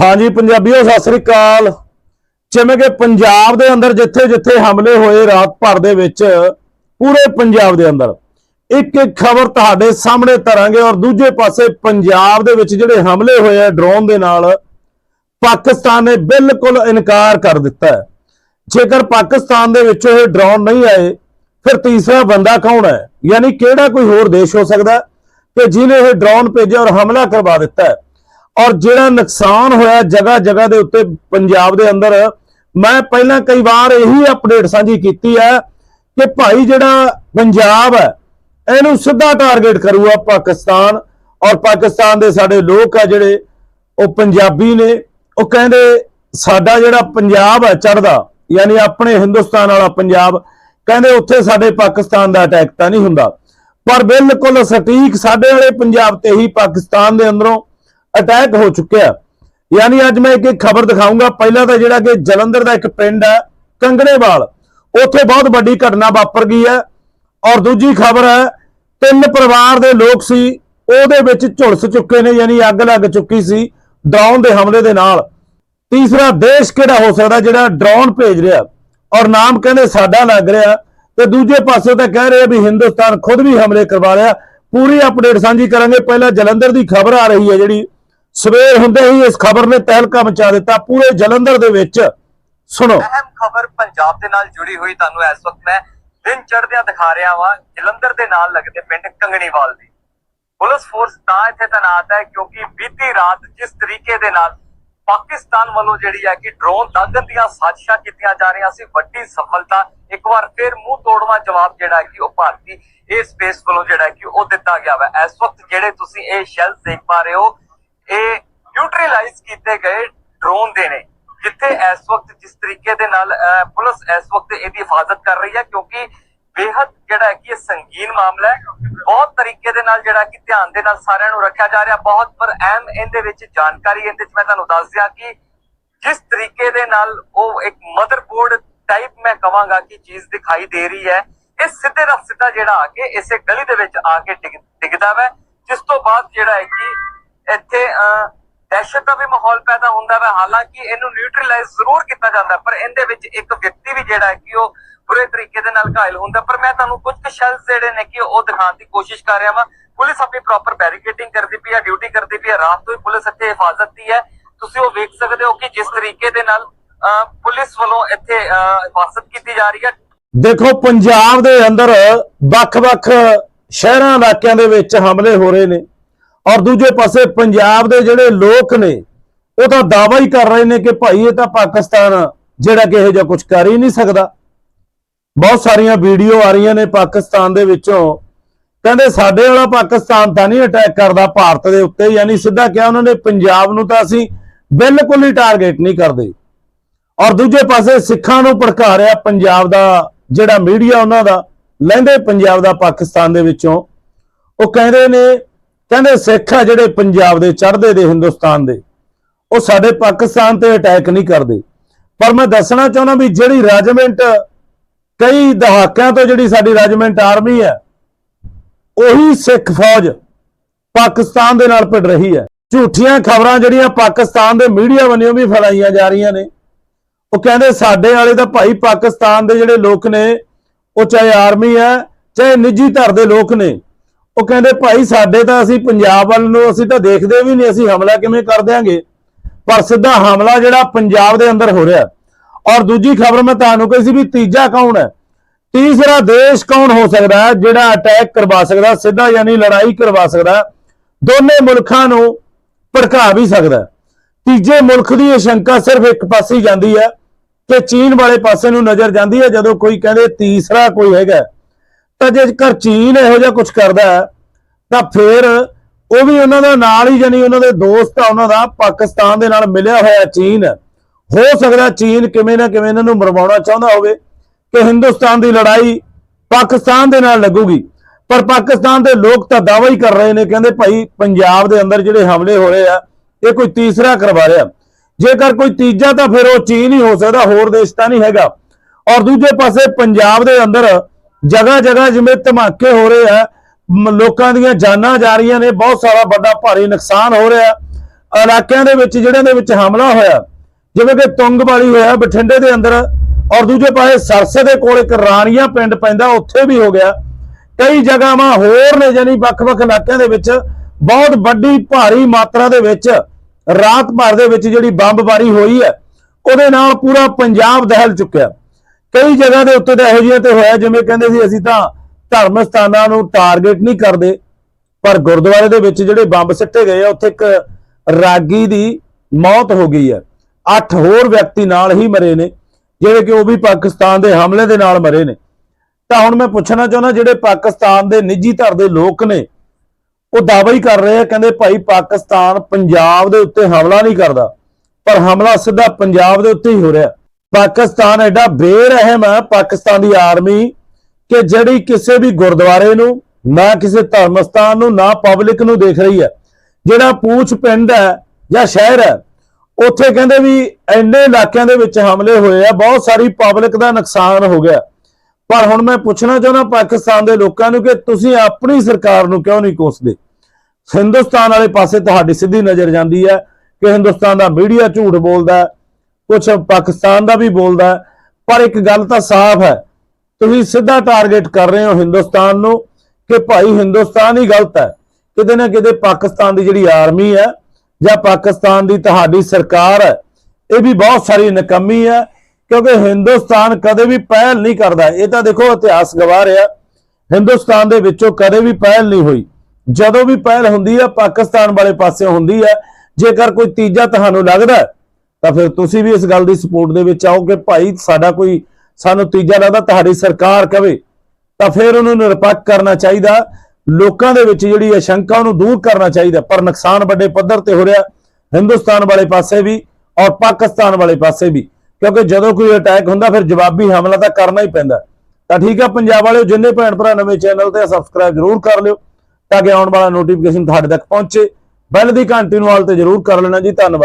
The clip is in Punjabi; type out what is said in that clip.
ਹਾਂਜੀ, ਪੰਜਾਬੀਓ, ਸਤਿ ਸ੍ਰੀ ਅਕਾਲ। ਜਿਵੇਂ ਕਿ ਪੰਜਾਬ ਦੇ ਅੰਦਰ ਜਿੱਥੇ-ਜਿੱਥੇ ਹਮਲੇ ਹੋਏ ਰਾਤ ਭਰ ਦੇ ਵਿੱਚ, ਪੂਰੇ ਪੰਜਾਬ ਦੇ ਅੰਦਰ। ਇੱਕ ਇੱਕ ਖਬਰ ਤੁਹਾਡੇ ਸਾਹਮਣੇ ਧਰਾਂਗੇ ਔਰ ਦੂਜੇ ਪਾਸੇ ਪੰਜਾਬ ਦੇ ਵਿੱਚ ਜਿਹੜੇ ਹਮਲੇ ਹੋਏ ਆ ਡਰੋਨ ਦੇ ਨਾਲ, ਪਾਕਿਸਤਾਨ ਨੇ ਬਿਲਕੁਲ ਇਨਕਾਰ ਕਰ ਦਿੱਤਾ ਹੈ। ਜੇਕਰ ਪਾਕਿਸਤਾਨ ਦੇ ਵਿੱਚੋਂ ਇਹ ਡਰੋਨ ਨਹੀਂ ਆਏ, ਫਿਰ ਤੀਸਰਾ ਬੰਦਾ ਕੌਣ ਹੈ? ਯਾਨੀ ਕਿਹੜਾ ਕੋਈ ਹੋਰ ਦੇਸ਼ ਹੋ ਸਕਦਾ ਕਿ ਜਿਹਨੇ ਇਹ ਡਰੋਨ ਭੇਜਿਆ ਔਰ ਹਮਲਾ ਕਰਵਾ ਦਿੱਤਾ ਹੈ? ਔਰ ਜਿਹੜਾ ਨੁਕਸਾਨ ਹੋਇਆ ਜਗ੍ਹਾ ਜਗ੍ਹਾ ਦੇ ਉੱਤੇ ਪੰਜਾਬ ਦੇ ਅੰਦਰ, ਮੈਂ ਪਹਿਲਾਂ ਕਈ ਵਾਰ ਇਹੀ ਅਪਡੇਟ ਸਾਂਝੀ ਕੀਤੀ ਹੈ ਕਿ ਭਾਈ ਜਿਹੜਾ ਪੰਜਾਬ ਹੈ, ਇਹਨੂੰ ਸਿੱਧਾ ਟਾਰਗੇਟ ਕਰੂਗਾ ਪਾਕਿਸਤਾਨ ਔਰ ਪਾਕਿਸਤਾਨ ਦੇ ਸਾਡੇ ਲੋਕ ਆ ਜਿਹੜੇ, ਉਹ ਪੰਜਾਬੀ ਨੇ, ਉਹ ਕਹਿੰਦੇ ਸਾਡਾ ਜਿਹੜਾ ਪੰਜਾਬ ਹੈ ਚੜਦਾ ਯਾਨੀ ਆਪਣੇ ਹਿੰਦੁਸਤਾਨ ਵਾਲਾ ਪੰਜਾਬ, ਕਹਿੰਦੇ ਉੱਥੇ ਸਾਡੇ ਪਾਕਿਸਤਾਨ ਦਾ ਅਟੈਕ ਤਾਂ ਨਹੀਂ ਹੁੰਦਾ। ਪਰ ਬਿਲਕੁਲ ਸਟੀਕ ਸਾਡੇ ਵਾਲੇ ਪੰਜਾਬ ਤੇ ਹੀ ਪਾਕਿਸਤਾਨ ਦੇ ਅੰਦਰੋਂ ਅਟੈਕ ਹੋ ਚੁੱਕਿਆ ਯਾਨੀ ਅੱਜ ਮੈਂ ਇੱਕ ਖਬਰ ਦਿਖਾਊਂਗਾ। ਪਹਿਲਾਂ ਤਾਂ ਜਿਹੜਾ ਕਿ ਜਲੰਧਰ ਦਾ ਇੱਕ ਪਿੰਡ ਹੈ, ਕੰਗਣੇਵਾਲ। ਉੱਥੇ ਬਹੁਤ ਵੱਡੀ ਘਟਨਾ ਵਾਪਰ ਗਈ ਹੈ ਔਰ ਦੂਜੀ ਖਬਰ ਹੈ, ਤਿੰਨ ਪਰਿਵਾਰ ਦੇ ਲੋਕ ਸੀ, ਉਹਦੇ ਵਿੱਚ ਝੁਲਸ ਚੁੱਕੇ ਨੇ, ਯਾਨੀ ਅੱਗ ਲੱਗ ਚੁੱਕੀ ਸੀ ਡਰੋਨ ਦੇ ਹਮਲੇ ਦੇ ਨਾਲ। ਤੀਸਰਾ ਦੇਸ਼ ਕਿਹੜਾ ਹੋ ਸਕਦਾ ਜਿਹੜਾ ਡਰੋਨ ਭੇਜ ਰਿਹਾ? ਔਰ ਨਾਮ ਕਹਿੰਦੇ ਸਾਡਾ ਲੱਗ ਰਿਹਾ। ਤੇ ਦੂਜੇ ਪਾਸੇ ਤਾਂ ਕਹਿ ਰਹੇ ਆ ਵੀ ਹਿੰਦੁਸਤਾਨ ਖੁਦ ਵੀ ਹਮਲੇ ਕਰਵਾ ਰਿਹਾ। ਪੂਰੀ ਅਪਡੇਟ ਸਾਂਝੀ ਕਰਾਂਗੇ। ਪਹਿਲਾਂ ਜਲੰਧਰ ਦੀ ਖਬਰ ਆ ਰਹੀ ਹੈ ਜਿਹੜੀ ਸਵੇਰ ਹੁੰਦੇ ਹੀ ਇਸ ਖਬਰ ਨੇ ਤਹਿਲਕਾ ਮਚਾ ਦਿੱਤਾ। ਪੂਰੇ ਜਲੰਧਰ ਦੇ ਵਿੱਚ, ਸੁਣੋ। ਅਹਿਮ ਖਬਰ ਪੰਜਾਬ ਦੇ ਨਾਲ ਜੁੜੀ ਹੋਈ ਤੁਹਾਨੂੰ ਇਸ ਵਕਤ ਮੈਂ ਦਿਨ ਚੜ੍ਹਦਿਆਂ ਦਿਖਾ ਰਿਹਾ ਵਾਂ, ਜਲੰਧਰ ਦੇ ਨਾਲ ਲੱਗਦੇ ਪਿੰਡ ਕੰਗਣੀਵਾਲ ਦੀ। ਪੁਲਿਸ ਫੋਰਸ ਤਾਂ ਇੱਥੇ ਤੈਨਾਤ ਹੈ, ਕਿਉਂਕਿ ਬੀਤੀ ਰਾਤ ਜਿਸ ਤਰੀਕੇ ਦੇ ਨਾਲ ਪਾਕਿਸਤਾਨ ਵੱਲੋਂ ਜਿਹੜੀ ਹੈ ਕਿ ਡਰੋਨ ਦਾਗਣ ਦੀਆਂ ਸਾਜ਼ਿਸ਼ਾਂ ਕੀਤੀਆਂ ਜਾ ਰਹੀਆਂ ਸੀ, ਵੱਡੀ ਸਫਲਤਾ, ਇੱਕ ਵਾਰ ਫਿਰ ਮੂੰਹ ਤੋੜਵਾ ਜਵਾਬ ਜਿਹੜਾ ਕਿ ਉਹ ਭਾਰਤੀ ਇਹ ਸਪੇਸ ਵੱਲੋਂ ਜਿਹੜਾ ਕਿ ਉਹ ਦਿੱਤਾ ਗਿਆ ਵਾ। ਇਸ ਵਕਤ ਜਿਹੜੇ ਤੁਸੀਂ ਇਹ ਸ਼ੈਲਸ ਦੇਖ ਪਾ ਰਹੇ ਹੋ ਇਹ ਨਿਊਟਰਲਾਈਜ਼ ਕੀਤੇ ਗਏ ਡਰੋਨ ਦੇ ਨੇ, ਜਿੱਥੇ ਇਸ ਵਕਤ ਜਿਸ ਤਰੀਕੇ ਦੇ ਨਾਲ ਪੁਲਿਸ ਇਸ ਵਕਤ ਇਹਦੀ ਹਿਫਾਜ਼ਤ ਕਰ ਰਹੀ ਹੈ, ਕਿਉਂਕਿ ਬੇहद ਜਿਹੜਾ ਕਿ ਇਹ ਸੰਗੀਨ ਮਾਮਲਾ ਹੈ, ਬਹੁਤ ਤਰੀਕੇ ਦੇ ਨਾਲ ਜਿਹੜਾ ਕਿ ਧਿਆਨ ਦੇ ਨਾਲ ਸਾਰਿਆਂ ਨੂੰ ਰੱਖਿਆ ਜਾ ਰਿਹਾ, ਬਹੁਤ ਪਰ ਅਹਿਮ ਇਹਦੇ ਵਿੱਚ ਜਾਣਕਾਰੀ ਇਹਦੇ ਵਿੱਚ ਮੈਂ ਤੁਹਾਨੂੰ ਦੱਸ ਦਿਆਂ ਕਿ ਜਿਸ ਤਰੀਕੇ ਦੇ ਨਾਲ ਉਹ ਇੱਕ ਮਦਰਬੋਰਡ ਟਾਈਪ ਮੈਂ ਕਵਾਂਗਾ ਕਿ ਚੀਜ਼ ਦਿਖਾਈ ਦੇ ਰਹੀ ਹੈ, ਇਹ ਸਿੱਧੇ ਦਾ ਸਿੱਧਾ ਜਿਹੜਾ ਆ ਕੇ ਇਸੇ ਗਲੀ ਦੇ ਵਿੱਚ ਆ ਕੇ ਡਿੱਗ- ਡਿੱਗਦਾ ਵੈ, ਜਿਸ ਤੋਂ ਬਾਅਦ ਜਿਹੜਾ ਹੈ ਕਿ ਇੱਥੇ ਦਹਿਸ਼ਤ ਦਾ ਵੀ ਮਾਹੌਲ ਪੈਦਾ ਹੁੰਦਾ ਹੈ ਹਾਲਾਂਕਿ ਇਹਨੂੰ ਨਿਊਟਰਲਾਈਜ਼ ਜ਼ਰੂਰ ਕੀਤਾ ਜਾਂਦਾ, ਪਰ ਇਹਦੇ ਵਿੱਚ ਇੱਕ ਵਿਅਕਤੀ ਵੀ ਜਿਹੜਾ ਹੈ ਕਿ ਉਹ ਬੁਰੇ ਤਰੀਕੇ ਦੇ ਨਾਲ ਘਾਇਲ ਹੁੰਦਾ। ਪਰ ਮੈਂ ਤੁਹਾਨੂੰ ਕੁਝ ਕੁ ਸ਼ੈਲਸ ਜਿਹੜੇ ਨੇ ਕਿ ਉਹ ਦਿਖਾਉਣ ਦੀ ਕੋਸ਼ਿਸ਼ ਕਰ ਰਿਹਾ ਵਾਂ। ਪੁਲਿਸ ਆਪਣੀ ਪ੍ਰੋਪਰ ਬੈਰੀਕੇਡਿੰਗ ਕਰਦੀ ਪਈ ਹੈ ਡਿਊਟੀ ਕਰਦੀ ਪਈ ਹੈ ਰਾਤ ਤੋਂ ਹੀ ਪੁਲਿਸ ਇੱਥੇ ਹਿਫਾਜ਼ਤ ਦੀ ਹੈ। ਤੁਸੀਂ ਉਹ ਵੇਖ ਸਕਦੇ ਹੋ ਕਿ ਜਿਸ ਤਰੀਕੇ ਦੇ ਨਾਲ ਪੁਲਿਸ ਵੱਲੋਂ ਇੱਥੇ ਹਿਫਾਜ਼ਤ ਕੀਤੀ ਜਾ ਰਹੀ ਹੈ ਦੇਖੋ, ਪੰਜਾਬ ਦੇ ਅੰਦਰ ਵੱਖ-ਵੱਖ ਸ਼ਹਿਰਾਂ, ਇਲਾਕਿਆਂ ਦੇ ਵਿੱਚ ਹਮਲੇ ਹੋ ਰਹੇ ਨੇ। ਔਰ ਦੂਜੇ ਪਾਸੇ ਪੰਜਾਬ ਦੇ ਜਿਹੜੇ ਲੋਕ ਨੇ, ਉਹ ਤਾਂ ਦਾਅਵਾ ਹੀ ਕਰ ਰਹੇ ਨੇ ਕਿ ਭਾਈ ਇਹ ਤਾਂ ਪਾਕਿਸਤਾਨ ਜਿਹੜਾ ਕਿ ਇਹੋ ਜਿਹਾ ਕੁਝ ਕਰ ਹੀ ਨਹੀਂ ਸਕਦਾ। ਬਹੁਤ ਸਾਰੀਆਂ ਵੀਡੀਓ ਆ ਰਹੀਆਂ ਨੇ ਪਾਕਿਸਤਾਨ ਦੇ ਵਿੱਚੋਂ। ਕਹਿੰਦੇ ਸਾਡੇ ਵਾਲਾ ਪਾਕਿਸਤਾਨ ਤਾਂ ਨਹੀਂ ਅਟੈਕ ਕਰਦਾ ਭਾਰਤ ਦੇ ਉੱਤੇ, ਯਾਨੀ ਸਿੱਧਾ ਕਿਹਾ ਉਹਨਾਂ ਨੇ ਪੰਜਾਬ ਨੂੰ ਤਾਂ ਅਸੀਂ ਬਿਲਕੁਲ ਹੀ ਟਾਰਗੇਟ ਨਹੀਂ ਕਰਦੇ। ਔਰ ਦੂਜੇ ਪਾਸੇ ਸਿੱਖਾਂ ਨੂੰ ਭੜਕਾ ਰਿਹਾ ਪੰਜਾਬ ਦਾ ਜਿਹੜਾ ਮੀਡੀਆ ਉਹਨਾਂ ਦਾ, ਲਹਿੰਦੇ ਪੰਜਾਬ ਦਾ ਪਾਕਿਸਤਾਨ ਦੇ ਵਿੱਚੋਂ। ਉਹ ਕਹਿੰਦੇ ਨੇ ਕਹਿੰਦੇ ਸਿੱਖ ਆ ਜਿਹੜੇ ਪੰਜਾਬ ਦੇ ਚੜ੍ਹਦੇ ਦੇ, ਹਿੰਦੁਸਤਾਨ ਦੇ। ਉਹ ਸਾਡੇ ਪਾਕਿਸਤਾਨ ਤੇ ਅਟੈਕ ਨਹੀਂ ਕਰਦੇ। ਪਰ ਮੈਂ ਦੱਸਣਾ ਚਾਹੁੰਦਾ ਵੀ ਜਿਹੜੀ ਰੈਜੀਮੈਂਟ ਕਈ ਦਹਾਕਿਆਂ ਤੋਂ ਜਿਹੜੀ ਸਾਡੀ ਰੈਜੀਮੈਂਟ ਆਰਮੀ ਹੈ, ਉਹੀ ਸਿੱਖ ਫੌਜ ਪਾਕਿਸਤਾਨ ਦੇ ਨਾਲ ਭਿੜ ਰਹੀ ਹੈ। ਝੂਠੀਆਂ ਖਬਰਾਂ ਜਿਹੜੀਆਂ ਪਾਕਿਸਤਾਨ ਦੇ ਮੀਡੀਆ ਵੱਲੋਂ ਵੀ ਫੈਲਾਈਆਂ ਜਾ ਰਹੀਆਂ ਨੇ। ਉਹ ਕਹਿੰਦੇ ਸਾਡੇ ਵਾਲੇ ਤਾਂ ਭਾਈ ਪਾਕਿਸਤਾਨ ਦੇ ਜਿਹੜੇ ਲੋਕ ਨੇ, ਉਹ ਚਾਹੇ ਆਰਮੀ ਹੈ, ਚਾਹੇ ਨਿੱਜੀ ਧਰ ਦੇ ਲੋਕ ਨੇ ਉਹ ਕਹਿੰਦੇ ਭਾਈ ਸਾਡੇ ਤਾਂ ਅਸੀਂ ਪੰਜਾਬ ਵੱਲ ਨੂੰ ਅਸੀਂ ਤਾਂ ਦੇਖਦੇ ਵੀ ਨਹੀਂ ਅਸੀਂ ਹਮਲਾ ਕਿਵੇਂ ਕਰ ਦਿਆਂਗੇ? ਪਰ ਸਿੱਧਾ ਹਮਲਾ ਜਿਹੜਾ ਪੰਜਾਬ ਦੇ ਅੰਦਰ ਹੋ ਰਿਹਾ ਔਰ ਦੂਜੀ ਖਬਰ ਮੈਂ ਤੁਹਾਨੂੰ ਕਹੀ ਸੀ ਵੀ ਤੀਜਾ ਕੌਣ ਹੈ? ਤੀਸਰਾ ਦੇਸ਼ ਕੌਣ ਹੋ ਸਕਦਾ ਹੈ ਜਿਹੜਾ ਅਟੈਕ ਕਰਵਾ ਸਕਦਾ ਸਿੱਧਾ ਯਾਨੀ ਲੜਾਈ ਕਰਵਾ ਸਕਦਾ? ਦੋਨੇ ਮੁਲਕਾਂ ਨੂੰ ਭੜਕਾ ਵੀ ਸਕਦਾ ਤੀਜੇ ਮੁਲਕ ਦੀ ਇਹ ਸ਼ੰਕਾ ਸਿਰਫ ਇੱਕ ਪਾਸੇ ਜਾਂਦੀ ਹੈ ਕਿ ਚੀਨ ਵਾਲੇ ਪਾਸੇ ਨੂੰ ਨਜ਼ਰ ਜਾਂਦੀ ਹੈ। ਜਦੋਂ ਕੋਈ ਕਹਿੰਦੇ ਤੀਸਰਾ ਕੋਈ ਹੈਗਾ ਤਾਂ ਜੇਕਰ ਚੀਨ ਇਹੋ ਜਿਹਾ ਕੁਝ ਕਰਦਾ ਹੈ, ਤਾਂ ਫਿਰ ਉਹ ਵੀ ਉਹਨਾਂ ਦਾ ਨਾਲ ਹੀ ਜਾਨੀ ਉਹਨਾਂ ਦੇ ਦੋਸਤ ਆ, ਉਹਨਾਂ ਦਾ ਪਾਕਿਸਤਾਨ ਦੇ ਨਾਲ ਮਿਲਿਆ ਹੋਇਆ ਚੀਨ। ਹੋ ਸਕਦਾ ਚੀਨ ਕਿਵੇਂ ਨਾ ਕਿਵੇਂ ਇਹਨਾਂ ਨੂੰ ਮਰਵਾਉਣਾ ਚਾਹੁੰਦਾ ਹੋਵੇ ਕਿ ਹਿੰਦੁਸਤਾਨ ਦੀ ਲੜਾਈ ਪਾਕਿਸਤਾਨ ਦੇ ਨਾਲ ਲੱਗੂਗੀ। ਪਰ ਪਾਕਿਸਤਾਨ ਦੇ ਲੋਕ ਤਾਂ ਦਾਅਵਾ ਹੀ ਕਰ ਰਹੇ ਨੇ, ਕਹਿੰਦੇ ਭਾਈ ਪੰਜਾਬ ਦੇ ਅੰਦਰ ਜਿਹੜੇ ਹਮਲੇ ਹੋ ਰਹੇ ਆ, ਇਹ ਕੋਈ ਤੀਸਰਾ ਕਰਵਾ ਰਿਹਾ। ਜੇਕਰ ਕੋਈ ਤੀਜਾ ਤਾਂ ਫਿਰ ਉਹ ਚੀਨ ਹੀ ਹੋ ਸਕਦਾ, ਹੋਰ ਦੇਸ਼ ਤਾਂ ਨਹੀਂ ਹੈਗਾ। ਔਰ ਦੂਜੇ ਪਾਸੇ ਪੰਜਾਬ ਦੇ ਅੰਦਰ ਜਗ੍ਹਾ ਜਗ੍ਹਾ ਜਿਵੇਂ ਧਮਾਕੇ ਹੋ ਰਹੇ ਆ ਲੋਕਾਂ ਦੀਆਂ ਜਾਨਾਂ ਜਾ ਰਹੀਆਂ ਨੇ, ਬਹੁਤ ਸਾਰਾ ਵੱਡਾ ਭਾਰੀ ਨੁਕਸਾਨ ਹੋ ਰਿਹਾ। ਇਲਾਕਿਆਂ ਦੇ ਵਿੱਚ, ਜਿਹੜਿਆਂ ਦੇ ਵਿੱਚ ਹਮਲਾ ਹੋਇਆ, ਜਿਵੇਂ ਕਿ ਤੁੰਗਵਾਲੀ ਹੋਇਆ, ਬਠਿੰਡੇ ਦੇ ਅੰਦਰ, ਔਰ ਦੂਜੇ ਪਾਸੇ ਸਰਸੇ ਦੇ ਕੋਲ ਇੱਕ ਰਾਣੀਆਂ ਪਿੰਡ ਪੈਂਦਾ, ਉੱਥੇ ਵੀ ਹੋ ਗਿਆ। ਕਈ ਜਗ੍ਹਾਵਾਂ ਹੋਰ ਨੇ ਜਾਨੀ ਵੱਖ-ਵੱਖ ਇਲਾਕਿਆਂ ਦੇ ਵਿੱਚ, ਬਹੁਤ ਵੱਡੀ, ਭਾਰੀ ਮਾਤਰਾ ਦੇ ਵਿੱਚ, ਰਾਤ ਭਰ ਦੇ ਵਿੱਚ ਜਿਹੜੀ ਬੰਬਬਾਰੀ ਹੋਈ ਹੈ, ਉਹਦੇ ਨਾਲ ਪੂਰਾ ਪੰਜਾਬ ਦਹਿਲ ਚੁੱਕਿਆ। ਕਈ ਜਗ੍ਹਾ ਦੇ ਉੱਤੇ ਤਾਂ ਇਹੋ ਜਿਹੀਆਂ ਤੇ ਹੋਇਆ, ਜਿਵੇਂ ਕਹਿੰਦੇ ਸੀ ਅਸੀਂ ਤਾਂ ਧਰਮ ਸਥਾਨਾਂ ਨੂੰ ਟਾਰਗੇਟ ਨਹੀਂ ਕਰਦੇ, ਪਰ ਗੁਰਦੁਆਰੇ ਦੇ ਵਿੱਚ ਜਿਹੜੇ ਬੰਬ ਸਿੱਟੇ ਗਏ ਆ, ਉੱਥੇ ਇੱਕ ਰਾਗੀ ਦੀ ਮੌਤ ਹੋ ਗਈ ਹੈ ਅੱਠ ਹੋਰ ਵਿਅਕਤੀ ਨਾਲ ਹੀ ਮਰੇ ਨੇ, ਜਿਹੜੇ ਕਿ ਉਹ ਵੀ ਪਾਕਿਸਤਾਨ ਦੇ ਹਮਲੇ ਦੇ ਨਾਲ ਮਰੇ ਨੇ। ਤਾਂ ਹੁਣ ਮੈਂ ਪੁੱਛਣਾ ਚਾਹੁੰਦਾ, ਜਿਹੜੇ ਪਾਕਿਸਤਾਨ ਦੇ ਨਿੱਜੀ ਧਰ ਦੇ ਲੋਕ ਨੇ, ਉਹ ਦਾਅਵਾ ਹੀ ਕਰ ਰਹੇ ਆ, ਕਹਿੰਦੇ ਭਾਈ ਪਾਕਿਸਤਾਨ ਪੰਜਾਬ ਦੇ ਉੱਤੇ ਹਮਲਾ ਨਹੀਂ ਕਰਦਾ, ਪਰ ਹਮਲਾ ਸਿੱਧਾ ਪੰਜਾਬ ਦੇ ਉੱਤੇ ਹੀ ਹੋ ਰਿਹਾ। ਪਾਕਿਸਤਾਨ ਐਡਾ ਬੇਰਹਿਮ ਹੈ ਪਾਕਿਸਤਾਨ ਦੀ ਆਰਮੀ ਕਿ ਜਿਹੜੀ ਕਿਸੇ ਵੀ ਗੁਰਦੁਆਰੇ ਨੂੰ, ਨਾ ਕਿਸੇ ਧਰਮ ਸਥਾਨ ਨੂੰ, ਨਾ ਪਬਲਿਕ ਨੂੰ ਦੇਖ ਰਹੀ ਹੈ। ਜਿਹੜਾ ਪੂਛ ਪਿੰਡ ਹੈ ਜਾਂ ਸ਼ਹਿਰ ਹੈ, ਉੱਥੇ ਕਹਿੰਦੇ ਵੀ ਐਨੇ ਇਲਾਕਿਆਂ ਦੇ ਵਿੱਚ ਹਮਲੇ ਹੋਏ ਆ, ਬਹੁਤ ਸਾਰੀ ਪਬਲਿਕ ਦਾ ਨੁਕਸਾਨ ਹੋ ਗਿਆ। ਪਰ ਹੁਣ ਮੈਂ ਪੁੱਛਣਾ ਚਾਹੁੰਦਾ ਪਾਕਿਸਤਾਨ ਦੇ ਲੋਕਾਂ ਨੂੰ ਕਿ ਤੁਸੀਂ ਆਪਣੀ ਸਰਕਾਰ ਨੂੰ ਕਿਉਂ ਨਹੀਂ ਕੋਸਦੇ? ਹਿੰਦੁਸਤਾਨ ਵਾਲੇ ਪਾਸੇ ਤੁਹਾਡੀ ਸਿੱਧੀ ਨਜ਼ਰ ਜਾਂਦੀ ਹੈ ਕਿ ਹਿੰਦੁਸਤਾਨ ਦਾ ਮੀਡੀਆ ਝੂਠ ਬੋਲਦਾ ਕੁਝ ਪਾਕਿਸਤਾਨ ਦਾ ਵੀ ਬੋਲਦਾ ਪਰ ਇੱਕ ਗੱਲ ਤਾਂ ਸਾਫ਼ ਹੈ ਤੁਸੀਂ ਸਿੱਧਾ ਟਾਰਗੇਟ ਕਰ ਰਹੇ ਹੋ ਹਿੰਦੁਸਤਾਨ ਨੂੰ ਕਿ ਭਾਈ ਹਿੰਦੁਸਤਾਨ ਹੀ ਗਲਤ ਹੈ। ਕਿਤੇ ਨਾ ਕਿਤੇ ਪਾਕਿਸਤਾਨ ਦੀ ਜਿਹੜੀ ਆਰਮੀ ਹੈ ਜਾਂ ਪਾਕਿਸਤਾਨ ਦੀ ਤੁਹਾਡੀ ਸਰਕਾਰ ਹੈ, ਇਹ ਵੀ ਬਹੁਤ ਸਾਰੀ ਨਕਮੀ ਹੈ, ਕਿਉਂਕਿ ਹਿੰਦੁਸਤਾਨ ਕਦੇ ਵੀ ਪਹਿਲ ਨਹੀਂ ਕਰਦਾ। ਇਹ ਤਾਂ ਦੇਖੋ ਇਤਿਹਾਸ ਗਵਾ ਰਿਹਾ। ਹਿੰਦੁਸਤਾਨ ਦੇ ਵਿੱਚੋਂ ਕਦੇ ਵੀ ਪਹਿਲ ਨਹੀਂ ਹੋਈ। ਜਦੋਂ ਵੀ ਪਹਿਲ ਹੁੰਦੀ ਹੈ, ਪਾਕਿਸਤਾਨ ਵਾਲੇ ਪਾਸੇ ਹੁੰਦੀ ਹੈ। ਜੇਕਰ ਕੋਈ ਤੀਜਾ ਤੁਹਾਨੂੰ ਲੱਗਦਾ ਤਾਂ ਫਿਰ ਤੁਸੀਂ ਵੀ ਇਸ ਗੱਲ ਦੀ ਸਪੋਰਟ ਦੇ ਵਿੱਚ ਆਓ ਕਿ ਭਾਈ ਸਾਡਾ ਕੋਈ ਸਾਨੂੰ ਤੀਜਾ ਲੱਗਦਾ ਤੁਹਾਡੀ ਸਰਕਾਰ ਕਵੇ, ਤਾਂ ਫਿਰ ਉਹਨੂੰ ਨਿਰਪੱਖ ਕਰਨਾ ਚਾਹੀਦਾ। ਲੋਕਾਂ ਦੇ ਵਿੱਚ ਜਿਹੜੀ ਇਹ ਸ਼ੰਕਾ ਉਹਨੂੰ ਦੂਰ ਕਰਨਾ ਚਾਹੀਦਾ, ਪਰ ਨੁਕਸਾਨ ਵੱਡੇ ਪੱਧਰ ਤੇ ਹੋ ਰਿਹਾ, ਹਿੰਦੁਸਤਾਨ ਵਾਲੇ ਪਾਸੇ ਵੀ ਔਰ ਪਾਕਿਸਤਾਨ ਵਾਲੇ ਪਾਸੇ ਵੀ। ਕਿਉਂਕਿ ਜਦੋਂ ਕੋਈ ਅਟੈਕ ਹੁੰਦਾ, ਫਿਰ ਜਵਾਬੀ ਹਮਲਾ ਤਾਂ ਕਰਨਾ ਹੀ ਪੈਂਦਾ। ਤਾਂ ਠੀਕ ਆ, ਪੰਜਾਬ ਵਾਲਿਓ, ਜਿੰਨੇ ਭੈਣ ਭਰਾ ਨਵੇਂ ਚੈਨਲ ਤੇ ਸਬਸਕ੍ਰਾਈਬ ਜ਼ਰੂਰ ਕਰ ਲਿਓ, ਤਾਂ ਕਿ ਆਉਣ ਵਾਲਾ ਨੋਟੀਫਿਕੇਸ਼ਨ ਤੁਹਾਡੇ ਤੱਕ ਪਹੁੰਚੇ। ਬੈਲ ਦੀ ਘੰਟੀ ਨੂੰ ਆਲ ਤੇ ਜ਼ਰੂਰ ਕਰ ਲੈਣਾ ਜੀ, ਧੰਨਵਾਦ।